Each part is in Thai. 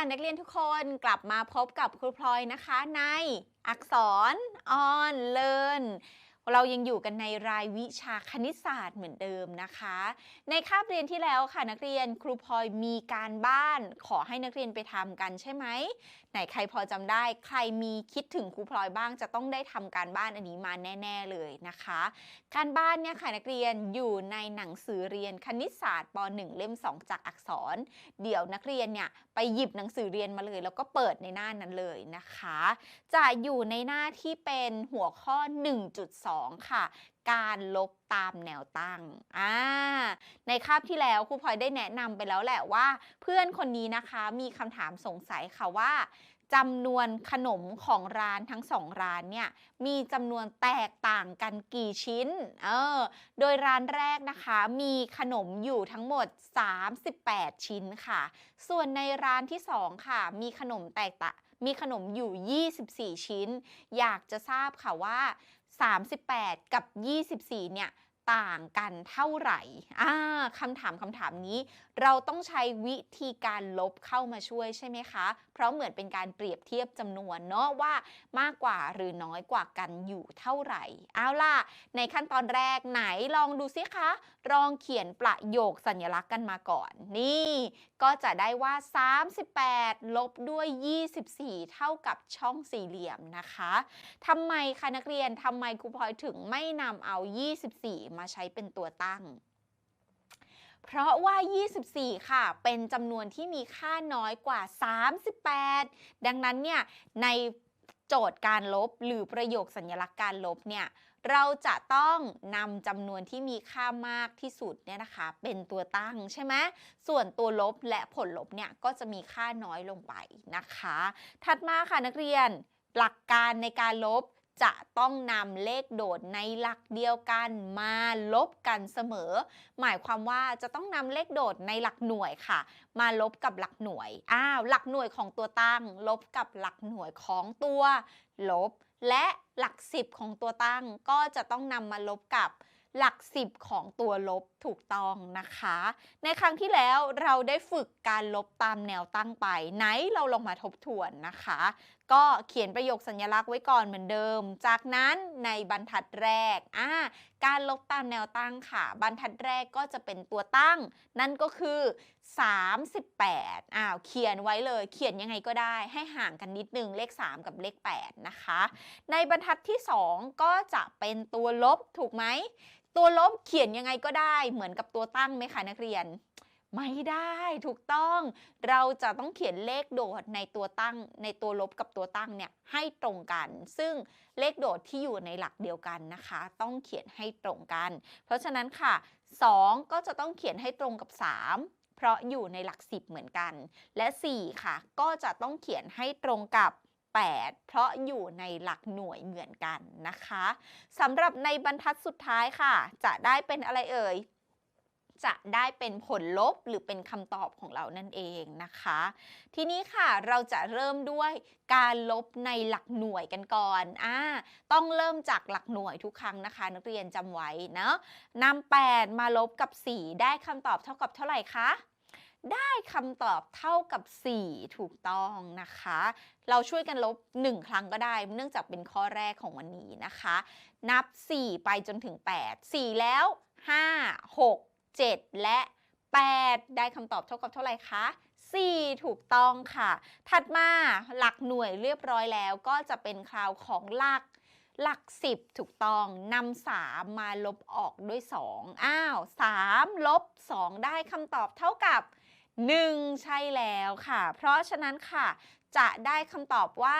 ค่ะนักเรียนทุกคนกลับมาพบกับครูพลอยนะคะ ในอักษรออนเลินเรายังอยู่กันในรายวิชาคณิตศาสตร์เหมือนเดิมนะคะ ในคาบเรียนที่แล้วค่ะนักเรียนครูพลอยมีการบ้านขอให้นักเรียนไปทำกันใช่ไหมไหนใครพอจำได้ ใครมีคิดถึงครูพลอยบ้างจะต้องได้ทำการบ้านอันนี้มาแน่ ๆเลยนะคะ การบ้านเนี่ยค่ะนักเรียนอยู่ในหนังสือเรียนคณิตศาสตร์ป .1 เล่ม 2 จากอักษร เดี๋ยวนักเรียนเนี่ยไปหยิบหนังสือเรียนมาเลย แล้วก็เปิดในหน้านั้นเลยนะคะ จะอยู่ในหน้าที่เป็นหัวข้อ 1.2 ค่ะ การลบตามแนวตั้งอ่าในคาบที่แล้วครูพลอยได้แนะนำไปแล้วแหละว่า เพื่อนคนนี้นะคะมีคำถามสงสัยค่ะว่าจำนวนขนมของร้านทั้งสองร้านเนี่ยมีจำนวนแตกต่างกันกี่ชิ้น เออ โดยร้านแรกนะคะมีขนมอยู่ทั้งหมด 38 ชิ้นค่ะ ส่วนในร้านที่2ค่ะ มีขนมแตกต่างมีขนมอยู่ 24 ชิ้น อยากจะทราบค่ะว่า 38 กับ 24 เนี่ย ต่างกันเท่าไหร่อ่าคำถามคำถามนี้ เราต้องใช้วิธีการลบเข้ามาช่วยใช่ไหมคะ เพราะเหมือนเป็นการเปรียบเทียบจำนวนเนาะว่ามากกว่าหรือน้อยกว่ากันอยู่เท่าไหร่ เอาล่ะ ในขั้นตอนแรกไหนลองดูซิคะ ลองเขียนประโยคสัญลักษณ์กันมาก่อน นี่ ก็จะได้ว่า 38 ลบด้วย 24 เท่ากับช่องสี่เหลี่ยมนะคะทำไมคะนักเรียนทำไมครูพลอยถึงไม่นำเอา 24 มาใช้เป็นตัวตั้ง เพราะว่า 24 ค่ะ เป็นจำนวนที่มีค่าน้อยกว่า 38 ดังนั้นเนี่ยในโจทย์การลบหรือประโยคสัญลักษณ์การลบเนี่ยเราจะต้องนำจำนวนที่มีค่ามากที่สุดเนี่ยนะคะ เป็นตัวตั้งใช่ไหมส่วนตัวลบและผลลบเนี่ยก็จะมีค่าน้อยลงไปนะคะ ถัดมาค่ะนักเรียน หลักการในการลบ จะต้องนำเลขโดดในหลักเดียวกันมาลบกันเสมอ หมายความว่าจะต้องนำเลขโดดในหลักหน่วยค่ะ มาลบกับหลักหน่วย อ้าว หลักหน่วยของตัวตั้ง ลบกับหลักหน่วยของตัวลบ และหลักสิบของตัวตั้งก็จะต้องนำมาลบกับหลักสิบของตัวลบถูกต้องนะคะ ในครั้งที่แล้วเราได้ฝึกการลบตามแนวตั้งไป ไหนเราลองมาทบทวนนะคะ ก็เขียนประโยคสัญลักษณ์ไว้ก่อนเหมือนเดิม จากนั้นในบรรทัดแรกอ่าการลบตามแนวตั้งค่ะ บรรทัดแรกก็จะเป็นตัวตั้ง นั่นก็คือ 38อ้าวเขียนไว้เลย เขียนยังไงก็ได้ ให้ห่างกันนิดนึงเลข 3 กับเลข 8 นะคะ ในบรรทัดที่ 2 ก็จะเป็นตัวลบถูกไหม ตัวลบเขียนยังไงก็ได้เหมือนกับตัวตั้งไหมคะนักเรียน ไม่ได้ถูกต้อง เราจะต้องเขียนเลขโดดในตัวตั้ง ในตัวลบกับตัวตั้งเนี่ยให้ตรงกัน ซึ่งเลขโดดที่อยู่ในหลักเดียวกันนะคะ ต้องเขียนให้ตรงกัน เพราะฉะนั้นค่ะ 2 ก็จะต้องเขียนให้ตรงกับ 3 เพราะอยู่ในหลัก 10 เหมือนกัน และ 4 ค่ะ ก็จะต้องเขียนให้ตรงกับ 8 เพราะอยู่ในหลักหน่วยเหมือนกันนะคะสำหรับในบรรทัดสุดท้ายค่ะ จะได้เป็นอะไรเอ่ย จะได้เป็นผลลบหรือเป็นคำตอบของเรานั่นเองนะคะ ทีนี้ค่ะเราจะเริ่มด้วยการลบในหลักหน่วยกันก่อนอ่าต้องเริ่มจากหลักหน่วยทุกครั้งนะคะ นักเรียนจำไว้เนาะนำ8มาลบกับ 4 ได้คำตอบเท่ากับเท่าไหร่คะได้คำตอบเท่ากับ 4 ถูกต้องนะคะ เราช่วยกันลบ 1 ครั้งก็ได้ เนื่องจากเป็นข้อแรกของวันนี้นะคะ นับ 4 ไปจนถึง 8 4 แล้ว 5 6 7 และ 8 ได้คำตอบเท่ากับเท่าไหร่คะ 4 ถูกต้องค่ะ ถัดมาหลักหน่วยเรียบร้อยแล้วก็จะเป็นคราวของหลักหลัก 10 ถูกต้องนำ3มาลบออกด้วย 2 อ้าว3ลบ 2 ได้คำตอบเท่ากับ 1 ใช่แล้วค่ะ เพราะฉะนั้นค่ะ จะได้คำตอบว่า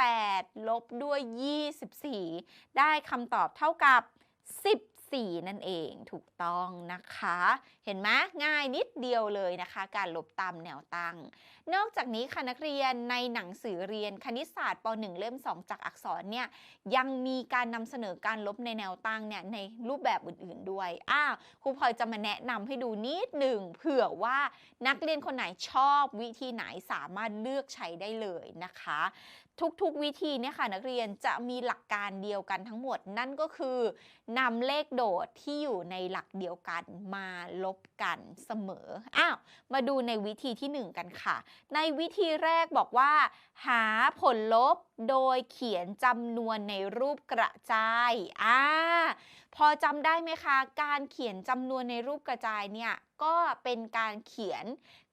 38 ลบด้วย 24 ได้คำตอบเท่ากับ 4 นั่นเองถูกต้องนะคะ เห็นไหมง่ายนิดเดียวเลยนะคะ การลบตามแนวตั้ง นอกจากนี้ค่ะนักเรียนในหนังสือเรียนคณิตศาสตร์ป .1 เล่ม 2 จากอักษรเนี่ยยังมีการนำเสนอการลบในแนวตั้งเนี่ยในรูปแบบอื่นๆด้วยอ้าวครูพลอยจะมาแนะนำให้ดูนิดหนึ่งเผื่อว่านักเรียนคนไหนชอบวิธีไหนสามารถเลือกใช้ได้เลยนะคะ ทุกๆวิธีเนี่ยค่ะนักเรียนจะมีหลักการเดียวกันทั้งหมด นั่นก็คือนำเลขโดดที่อยู่ในหลักเดียวกันมาลบกันเสมออ้าวมาดูในวิธีที่ 1 กันค่ะ ในวิธีแรกบอกว่า หาผลลบโดยเขียนจำนวนในรูปกระจายอ่า อจำได้ไหมคะ การเขียนจำนวนในรูปกระจายเนี่ยก็เป็นการเขียน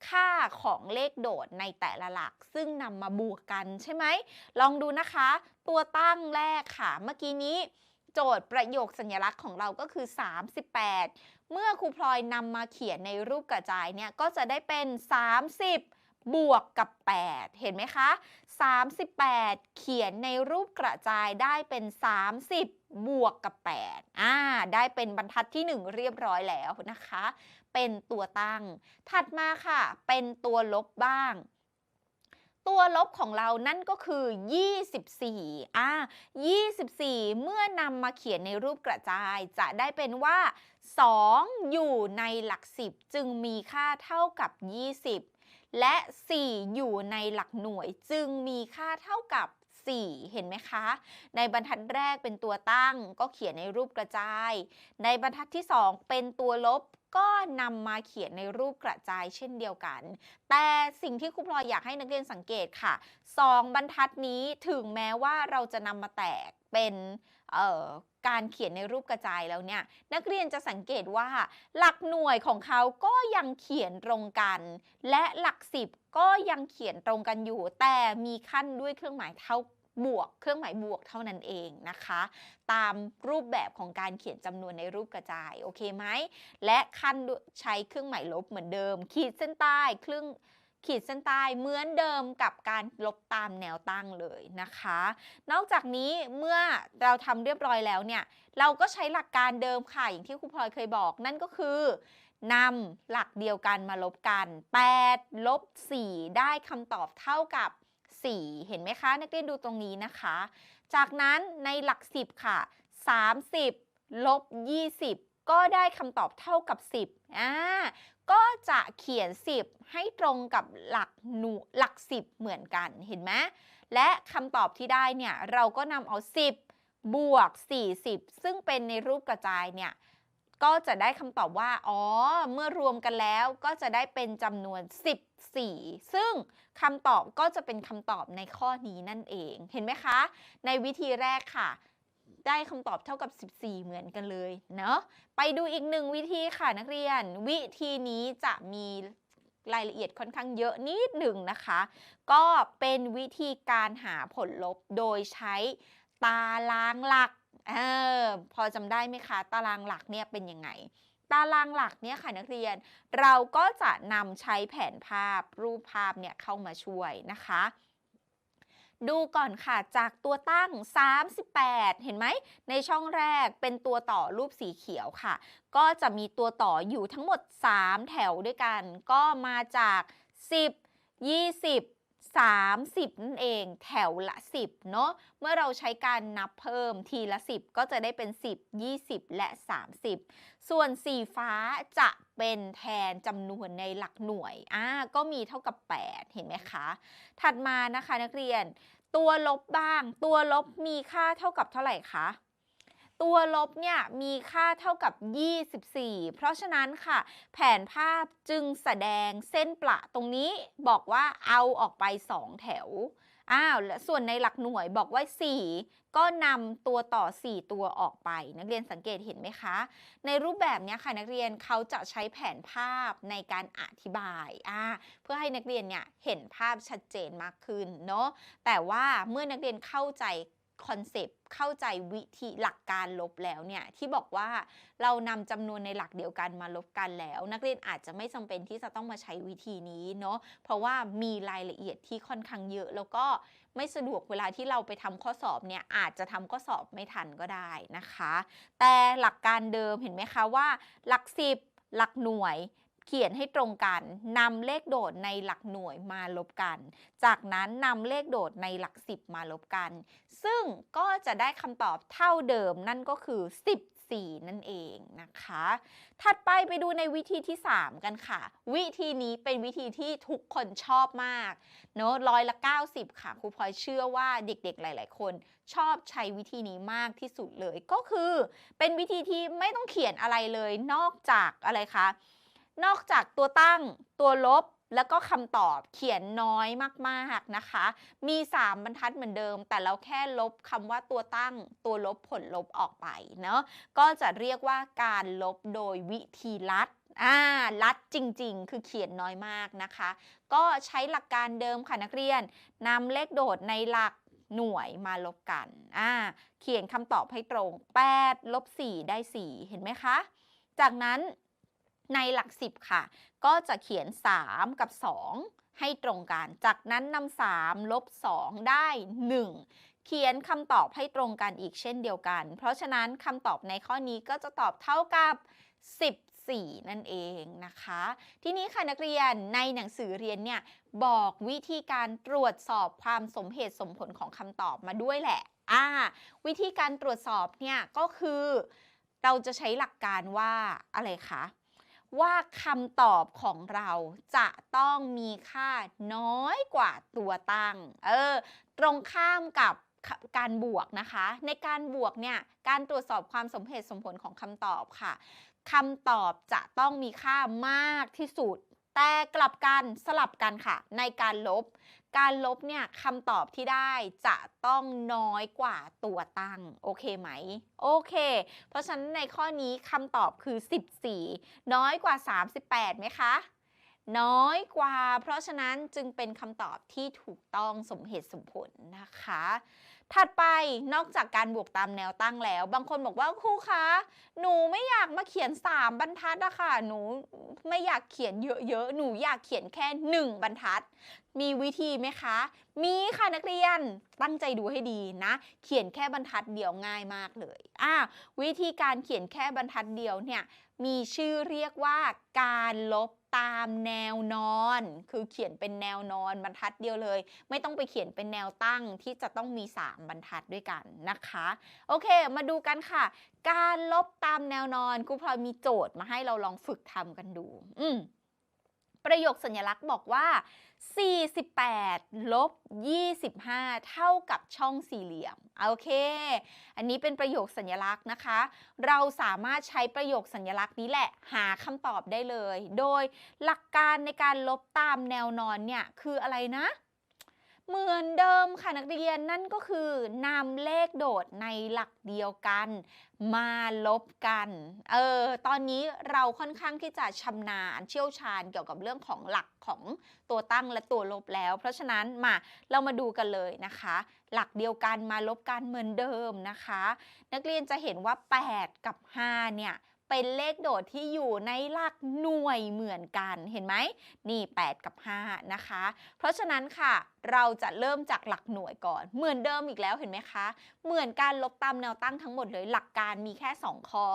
ค่าของเลขโดดในแต่ละหลัก ซึ่งนำมาบวกกันใช่ไหม ลองดูนะคะ ตัวตั้งแรกค่ะ เมื่อกี้นี้โจทย์ประโยคสัญลักษณ์ของเราก็คือ 38 เมื่อครูพลอยนำมาเขียนในรูปกระจายเนี่ยก็จะได้เป็น 30บวกกับ 8 เห็นไหมคะ 38 เขียนในรูปกระจายได้เป็น 30 บวกกับ8อ่าได้เป็นบรรทัดที่ 1 เรียบร้อยแล้วนะคะ เป็นตัวตั้ง ถัดมาค่ะ เป็นตัวลบบ้าง ตัวลบของเรานั่นก็คือ 24อ่า24 เมื่อนำมาเขียนในรูปกระจายจะได้เป็นว่า 2 อยู่ในหลัก 10 จึงมีค่าเท่ากับ 20 และ 4 อยู่ในหลักหน่วยจึงมีค่าเท่ากับ 4 เห็นไหมคะ ในบรรทัดแรกเป็นตัวตั้ง ก็เขียนในรูปกระจาย ในบรรทัดที่ 2 เป็นตัวลบก็นำมาเขียนในรูปกระจายเช่นเดียวกัน แต่สิ่งที่ครูพลอยอยากให้นักเรียนสังเกตค่ะ 2 บรรทัดนี้ถึงแม้ว่าเราจะนำมาแตกเป็นการเขียนในรูปกระจายแล้วเนี่ย นักเรียนจะสังเกตว่าหลักหน่วยของเขาก็ยังเขียนตรงกัน และหลักสิบก็ยังเขียนตรงกันอยู่ แต่มีขั้นด้วยเครื่องหมายเท่า บวกเครื่องหมายบวกเท่านั้นเองนะคะ ตามรูปแบบของการเขียนจำนวนในรูปกระจายโอเคไหมและขั้นใช้เครื่องหมายลบเหมือนเดิม ขีดเส้นใต้เครื่องขีดเส้นใต้เหมือนเดิมกับการลบตามแนวตั้งเลยนะคะ นอกจากนี้เมื่อเราทำเรียบร้อยแล้วเนี่ย เราก็ใช้หลักการเดิมค่ะ อย่างที่ครูพลอยเคยบอก นั่นก็คือนำหลักเดียวกันมาลบกัน 8 ลบ 4 ได้คำตอบเท่ากับ 4 เห็นไหมคะ นักเรียนดูตรงนี้นะคะ จากนั้นในหลัก 10 ค่ะ 30 ลบ 20 ก็ได้คำตอบเท่ากับ 10อ่าก็จะเขียน 10 ให้ตรงกับหลักหนูหลัก 10 เหมือนกันเห็นไหมและคำตอบที่ได้เนี่ยเราก็นำเอา 10 บวก 40 ซึ่งเป็นในรูปกระจายเนี่ย ก็จะได้คำตอบว่า อ๋อ เมื่อรวมกันแล้วก็จะได้เป็นจำนวน 14 ซึ่งคำตอบก็จะเป็นคำตอบในข้อนี้นั่นเอง เห็นไหมคะ ในวิธีแรกค่ะ ได้คำตอบเท่ากับ 14 เหมือนกันเลยเนาะ ไปดูอีกหนึ่งวิธีค่ะนักเรียน วิธีนี้จะมีรายละเอียดค่อนข้างเยอะนิดหนึ่งนะคะ ก็เป็นวิธีการหาผลลบโดยใช้ตารางหลัก เออพอจำได้ไหมคะตารางหลักเนี่ยเป็นยังไง ตารางหลักเนี่ยค่ะนักเรียน เราก็จะนำใช้แผนภาพรูปภาพเนี่ยเข้ามาช่วยนะคะดูก่อนค่ะจากตัวตั้ง 38 เห็นไหม ในช่องแรกเป็นตัวต่อรูปสีเขียวค่ะ ก็จะมีตัวต่ออยู่ทั้งหมด 3 แถวด้วยกัน ก็มาจาก 10 20 30 นั่นเอง แถวละ 10 เนาะเมื่อเราใช้การนับเพิ่มทีละ 10 ก็จะได้เป็น 10 20 และ 30 ส่วนสีฟ้าจะเป็นแทนจำนวนในหลักหน่วยอ่าก็มีเท่ากับ 8 เห็นไหมคะ ถัดมานะคะนักเรียน ตัวลบบ้าง ตัวลบมีค่าเท่ากับเท่าไหร่คะ ตัวลบเนี่ยมีค่าเท่ากับ 24 เพราะฉะนั้นค่ะ แผนภาพจึงแสดงเส้นประตรงนี้บอกว่าเอาออกไป 2 แถวอ้าวและส่วนในหลักหน่วยบอกว่า 4 ก็นำตัวต่อ 4 ตัวออกไป นักเรียนสังเกตเห็นไหมคะ ในรูปแบบเนี้ยค่ะนักเรียนเขาจะใช้แผนภาพในการอธิบายอ่าเพื่อให้นักเรียนเนี่ยเห็นภาพชัดเจนมากขึ้นเนาะแต่ว่าเมื่อนักเรียนเข้าใจ คอนเซปต์เข้าใจวิธีหลักการลบแล้วเนี่ยที่บอกว่าเรานำจำนวนในหลักเดียวกันมาลบกันแล้ว นักเรียนอาจจะไม่จำเป็นที่จะต้องมาใช้วิธีนี้เนาะเพราะว่ามีรายละเอียดที่ค่อนข้างเยอะ แล้วก็ไม่สะดวกเวลาที่เราไปทำข้อสอบเนี่ยอาจจะทำข้อสอบไม่ทันก็ได้นะคะ แต่หลักการเดิมเห็นไหมคะว่า หลักสิบหลักหน่วย เขียนให้ตรงกันนำเลขโดดในหลักหน่วยมาลบกัน จากนั้นนำเลขโดดในหลักสิบมาลบกัน ซึ่งก็จะได้คำตอบเท่าเดิมนั่นก็คือ 14 นั่นเองนะคะ ถัดไปไปดูในวิธีที่ 3 กันค่ะ วิธีนี้เป็นวิธีที่ทุกคนชอบมากเนอะร้อยละ 90 ค่ะครูพลอยเชื่อว่าเด็กๆหลาย ๆ คนชอบใช้วิธีนี้มากที่สุดเลยก็คือ เป็นวิธีที่ไม่ต้องเขียนอะไรเลยนอกจากอะไรคะ นอกจากตัวตั้งตัวลบแล้วก็คำตอบเขียนน้อยมากๆนะคะ มี 3 บรรทัดเหมือนเดิม แต่เราแค่ลบคำว่าตัวตั้ง ตัวลบผลลบออกไปเนาะ ก็จะเรียกว่าการลบโดยวิธีลัดอ่าลัดจริงๆ คือเขียนน้อยมากนะคะ ก็ใช้หลักการเดิมค่ะนักเรียนนำเลขโดดในหลักหน่วยมาลบกันอ่าเขียนคำตอบให้ตรง 8 ลบ 4 ได้ 4 เห็นไหมคะ จากนั้น ในหลัก10ค่ะ ก็จะเขียน 3 กับ 2 ให้ตรงกัน จากนั้นนำ3ลบ 2 ได้ 1 เขียนคำตอบให้ตรงกันอีกเช่นเดียวกัน เพราะฉะนั้นคำตอบในข้อนี้ก็จะตอบเท่ากับ 14 นั่นเองนะคะ ทีนี้ค่ะนักเรียนในหนังสือเรียนเนี่ยบอกวิธีการตรวจสอบความสมเหตุสมผลของคำตอบมาด้วยแหละอ่าวิธีการตรวจสอบเนี่ยก็คือ เราจะใช้หลักการว่าอะไรคะ ว่าคำตอบของเราจะต้องมีค่าน้อยกว่าตัวตั้ง เออ ตรงข้ามกับการบวกนะคะ ในการบวกเนี่ย การตรวจสอบความสมเหตุสมผลของคำตอบค่ะคำตอบจะต้องมีค่ามากที่สุด แต่กลับกันสลับกันค่ะ ในการลบ การลบเนี่ยคำตอบที่ได้จะต้องน้อยกว่าตัวตั้ง โอเคไหม โอเค เพราะฉะนั้นในข้อนี้คำตอบคือ 14 น้อยกว่า 38ไหมคะ น้อยกว่า เพราะฉะนั้นจึงเป็นคำตอบที่ถูกต้องสมเหตุสมผลนะคะ ถัดไปนอกจากการบวกตามแนวตั้งแล้ว บางคนบอกว่าครูคะ หนูไม่อยากมาเขียน 3 บรรทัดอะค่ะ หนูไม่อยากเขียนเยอะๆ หนูอยากเขียนแค่ 1 บรรทัด มีวิธีไหมคะ มีค่ะนักเรียน ตั้งใจดูให้ดีนะ เขียนแค่บรรทัดเดียวง่ายมากเลยอ่าวิธีการเขียนแค่บรรทัดเดียวเนี่ย มีชื่อเรียกว่าการลบ ตามแนวนอน คือเขียนเป็นแนวนอนบรรทัดเดียวเลย ไม่ต้องไปเขียนเป็นแนวตั้งที่จะต้องมี 3 บรรทัดด้วยกันนะคะ โอเค มาดูกันค่ะ การลบตามแนวนอนครูพลอยมีโจทย์มาให้เราลองฝึกทำกันดู อืม ประโยคสัญลักษณ์บอกว่า 48 ลบ 25 เท่ากับช่องสี่เหลี่ยม โอเค อันนี้เป็นประโยคสัญลักษณ์นะคะ เราสามารถใช้ประโยคสัญลักษณ์นี้แหละ หาคำตอบได้เลย โดยหลักการในการลบตามแนวนอนเนี่ย คืออะไรนะ เหมือนเดิมค่ะนักเรียนนั่นก็คือนำเลขโดดในหลักเดียวกัน มาลบกัน เออตอนนี้เราค่อนข้างที่จะชำนาญเชี่ยวชาญเกี่ยวกับเรื่องของหลักของตัวตั้งและตัวลบแล้ว เพราะฉะนั้นมาเรามาดูกันเลยนะคะ หลักเดียวกันมาลบกันเหมือนเดิมนะคะ นักเรียนจะเห็นว่า 8 กับ 5 เนี่ย เป็นเลขโดดที่อยู่ในหลักหน่วยเหมือนกันเห็นไหมนี่ 8 กับ 5 นะคะ เพราะฉะนั้นค่ะ เราจะเริ่มจากหลักหน่วยก่อน เหมือนเดิมอีกแล้วเห็นไหมคะ เหมือนการลบตามแนวตั้งทั้งหมดเลยหลักการมีแค่ 2 ข้อ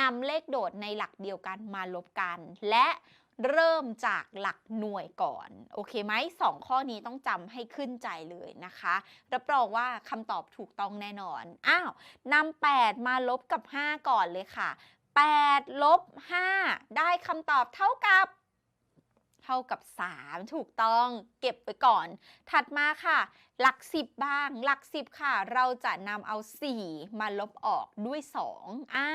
นำเลขโดดในหลักเดียวกันมาลบกัน และเริ่มจากหลักหน่วยก่อน โอเคไหมสองข้อนี้ต้องจำให้ขึ้นใจเลยนะคะ รับรองว่าคำตอบถูกต้องแน่นอน อ้าวนำ8มาลบกับ 5 ก่อนเลยค่ะ 8 ลบ 5 ได้คำตอบเท่ากับ เท่ากับ 3 ถูกต้องเก็บไปก่อน ถัดมาค่ะ หลัก 10 บ้าง หลัก 10 ค่ะ เราจะนำเอา 4 มาลบออกด้วย 2 อ่า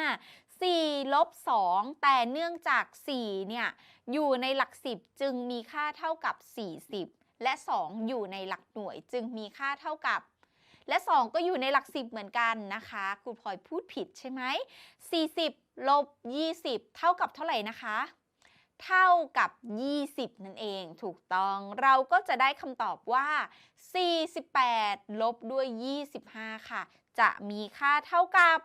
4ลบ 2 แต่เนื่องจาก 4 เนี่ย อยู่ในหลัก 10 จึงมีค่าเท่ากับ 40 และ 2 อยู่ในหลักหน่วย จึงมีค่าเท่ากับ และ 2 ก็อยู่ในหลัก 10 เหมือนกันนะคะครูพลอยพูดผิดใช่ไหม40 ลบ 20 เท่ากับเท่าไหร่นะคะ เท่ากับ 20 นั่นเองถูกต้องเราก็จะได้คำตอบว่า 48 ลบด้วย 25 ค่ะ จะมีค่าเท่ากับ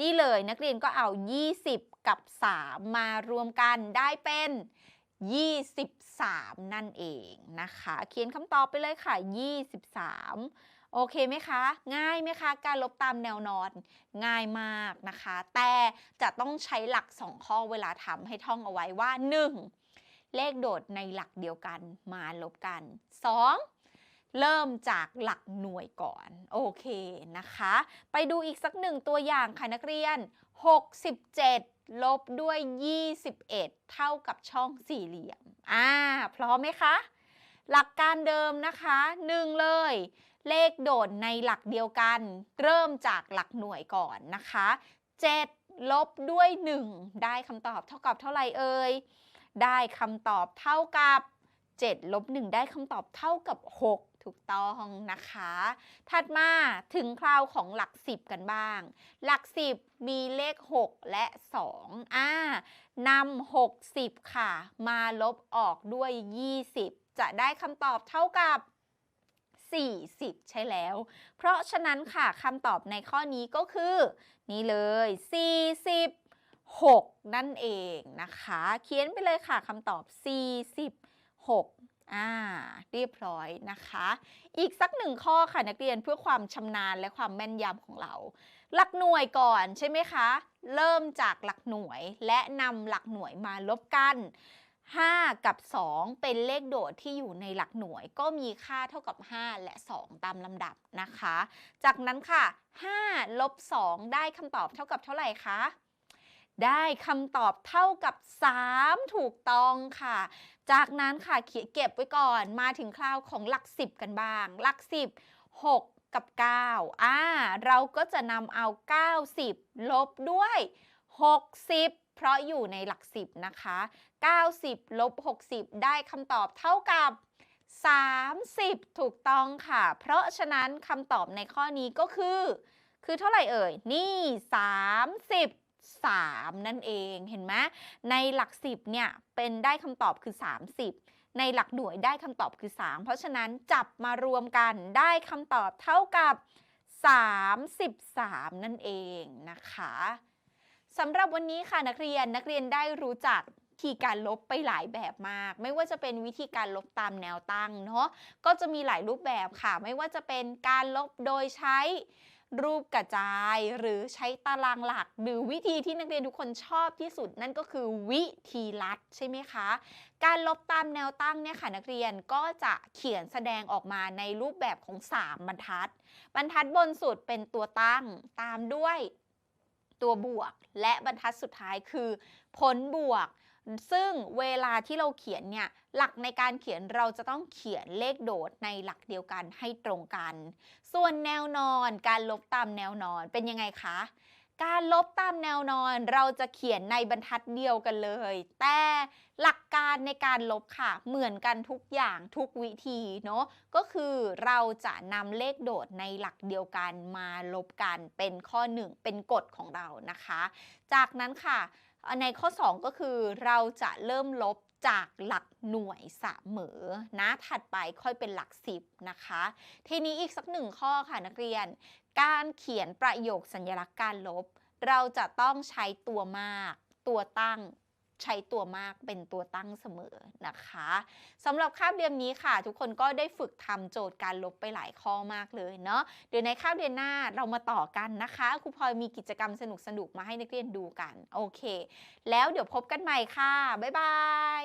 นี่เลยนักเรียนก็เอา 20 กับ 3 มารวมกันได้เป็น 23 นั่นเองนะคะ เขียนคำตอบไปเลยค่ะ 23 โอเคไหมคะ ง่ายไหมคะ การลบตามแนวนอน ง่ายมากนะคะ แต่จะต้องใช้หลัก 2 ข้อเวลาทำให้ท่องเอาไว้ว่า 1. เลขโดดในหลักเดียวกันมาลบกัน 2. เริ่มจากหลักหน่วยก่อน โอเคนะคะ ไปดูอีกสักหนึ่งตัวอย่างค่ะนักเรียน 67 ลบด้วย 21 เท่ากับช่องสี่เหลี่ยม อ่า พร้อมไหมคะ หลักการเดิมนะคะ 1 เลย เลขโดดในหลักเดียวกัน เริ่มจากหลักหน่วยก่อนนะคะ 7 ลบด้วย 1 ได้คำตอบเท่ากับเท่าไหร่เอ่ย ได้คำตอบเท่ากับ 7 ลบ 1 ได้คำตอบเท่ากับ 6ถูกต้องนะคะ ถัดมาถึงคราวของหลัก 10 กันบ้าง หลัก 10 มีเลข 6 และ 2อ่านำ60 ค่ะ มาลบออกด้วย 20 จะได้คำตอบเท่ากับ 40 ใช่แล้ว เพราะฉะนั้นค่ะคำตอบในข้อนี้ก็คือ นี่เลย 46 นั่นเองนะคะ เขียนไปเลยค่ะคำตอบ 46อ่าเรียบร้อยนะคะ อีกสักหนึ่งข้อค่ะนักเรียนเพื่อความชำนาญและความแม่นยำของเรา หลักหน่วยก่อนใช่ไหมคะ เริ่มจากหลักหน่วยและนำหลักหน่วยมาลบกัน 5 กับ 2 เป็นเลขโดดที่อยู่ในหลักหน่วย ก็มีค่าเท่ากับ 5 และ 2 ตามลำดับนะคะ จากนั้นค่ะ5ลบ2ได้คำตอบเท่ากับเท่าไหร่คะได้คำตอบเท่ากับ 3 ถูกต้องค่ะ จากนั้นค่ะเขียนเก็บไว้ก่อนมาถึงคราวของหลัก 10 กันบ้าง หลัก 10 6 กับ 9 อ่า เราก็จะนำเอา 90 ลบด้วย 60 เพราะอยู่ในหลัก10นะคะ 90 ลบ 60 ได้คำตอบเท่ากับ 30 ถูกต้องค่ะ เพราะฉะนั้นคำตอบในข้อนี้ก็คือ คือเท่าไหร่เอ่ย นี่ 30 3 นั่นเองเห็นไหมในหลัก 10เนี่ยเป็นได้คำตอบคือ 30 ในหลักหน่วยได้คำตอบคือ 3 เพราะฉะนั้นจับมารวมกันได้คำตอบเท่ากับ 33 นั่นเองนะคะ สำหรับวันนี้ค่ะนักเรียนนักเรียนได้รู้จักวิธีการลบไปหลายแบบมาก ไม่ว่าจะเป็นวิธีการลบตามแนวตั้งเนาะก็จะมีหลายรูปแบบค่ะ ไม่ว่าจะเป็นการลบโดยใช้รูปกระจายหรือใช้ตารางหลัก หรือวิธีที่นักเรียนทุกคนชอบที่สุดนั่นก็คือวิธีลัดใช่ไหมคะ การลบตามแนวตั้งเนี่ยค่ะนักเรียนก็จะเขียนแสดงออกมาในรูปแบบของ 3 บรรทัด บรรทัดบนสุดเป็นตัวตั้งตามด้วย ตัวบวก และบรรทัดสุดท้ายคือ ผลบวก ซึ่งเวลาที่เราเขียนเนี่ยหลักในการเขียนเราจะต้องเขียนเลขโดดในหลักเดียวกันให้ตรงกัน ส่วนแนวนอนการลบตามแนวนอนเป็นยังไงคะ การลบตามแนวนอนเราจะเขียนในบรรทัดเดียวกันเลย แต่หลักการในการลบค่ะ เหมือนกันทุกอย่างทุกวิธีเนาะก็คือเราจะนำเลขโดดในหลักเดียวกันมาลบกันเป็นข้อ 1 เป็นกฎของเรานะคะ จากนั้นค่ะ ในข้อ 2 ก็คือเราจะเริ่มลบจากหลักหน่วยเสมอนะถัดไปค่อยเป็นหลัก10นะคะ ทีนี้อีกสักหนึ่งข้อค่ะนักเรียน การเขียนประโยคสัญลักษณ์การลบ เราจะต้องใช้ตัวมาก ตัวตั้งใช้ตัวมากเป็นตัวตั้งเสมอนะคะสำหรับคาบเรียนนี้ค่ะ ทุกคนก็ได้ฝึกทำโจทย์การลบไปหลายข้อมากเลยเนาะเดี๋ยวในคาบเรียนหน้าเรามาต่อกันนะคะครูพลอยมีกิจกรรมสนุกๆมาให้นักเรียนดูกันโอเค แล้วเดี๋ยวพบกันใหม่ค่ะ บ๊ายบาย